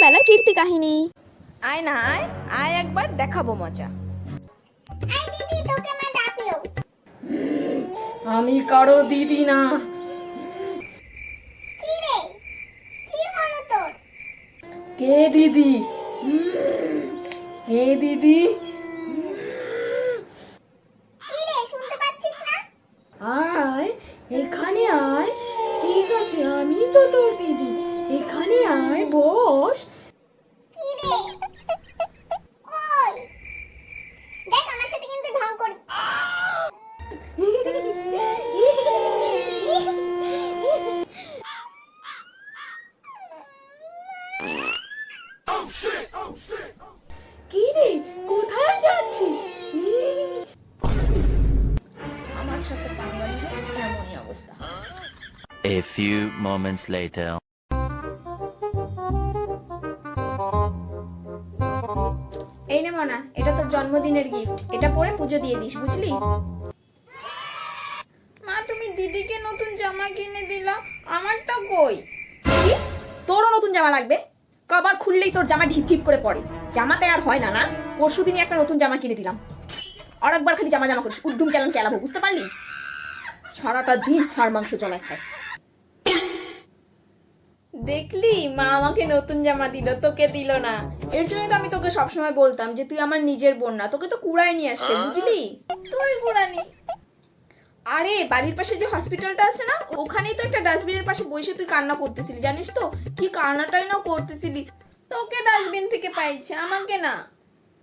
ছোটবেলার কীর্তি কাহিনী। আয় না আয় আয় একবার দেখাবো মজা। আই দিদি তোকে মা ডাকলো। আমি কারও দিদি না। কি রে? কি হলো তোর? কে দিদি? কে দিদি? কি রে শুনতে পাচ্ছিস না? আয় এখানে আয়। ঠিক আছে আমি তো তোর দিদি। এখানে আয় বস। কি রে ওই। দেখ আমার সাথে কিন্তু ঢং কর কি রে কোথায় যাচ্ছিস? আমার সাথে পাঙ্গা নিলে এমনই অবস্থা। A few moments later. এই নে মনা, এটা তোর জন্মদিনের গিফট এটা পরে পুজো দিয়ে দিস, বুঝলি? মা, তুমি দিদিকে নতুন জামা কিনে দিলা, আমারটা কই? তোরও নতুন জামা লাগবে? কবার খুললেই তোর জামা ঢিপ করে পড়ে। জামাতে আর হয় না না? পরশু দিনই একটা নতুন জামা কিনে দিলাম। আর একবার খালি জামা জামা করিস উদ্যম কেলান কেলাবো, বুঝতে পারলি? সারাটা দিন হাড় মাংস জমায় খায়। দেখলি? মা আমাকে নতুন জামা দিল তোকে দিল না। এর জন্য তো আমি তোকে সবসময় বলতাম যে তুই আমার নিজের বোন না তোকে তো কুড়াই নিয়ে আসছে বুঝলি? তুই কুড়ানি। আরে বাড়ির পাশে যে হসপিটালটা আছে না ওখানেই তো একটা ডাস্টবিনের পাশে বসে তুই কান্না করতেছিলি জানিস তো? কি কান্নাটাই না করতেছিলি। তোকে ডাস্টবিন থেকে পাইছে আমাকে না।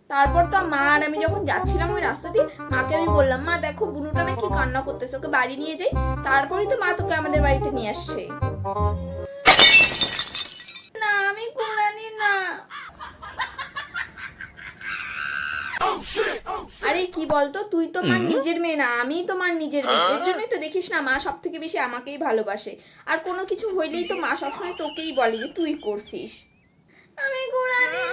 তারপর তো মা আর আমি যখন যাচ্ছিলাম ওই রাস্তা দিয়ে মাকে আমি বললাম মা দেখো বুনুটা না কি কান্না করতেছে ওকে বাড়ি নিয়ে যাই তারপরেই তো মা তোকে আমাদের বাড়িতে নিয়ে আসছে। না আমি না। আরে কি বলতো তুই তো মার নিজের মেয়ে না আমি তোমার নিজের মেয়ে। এর জন্যই তো দেখিস না মা সব থেকে বেশি আমাকেই ভালোবাসে। আর কোনো কিছু হইলেই তো মা সবসময় তোকেই বলে যে তুই করছিস। আমি কোরআনি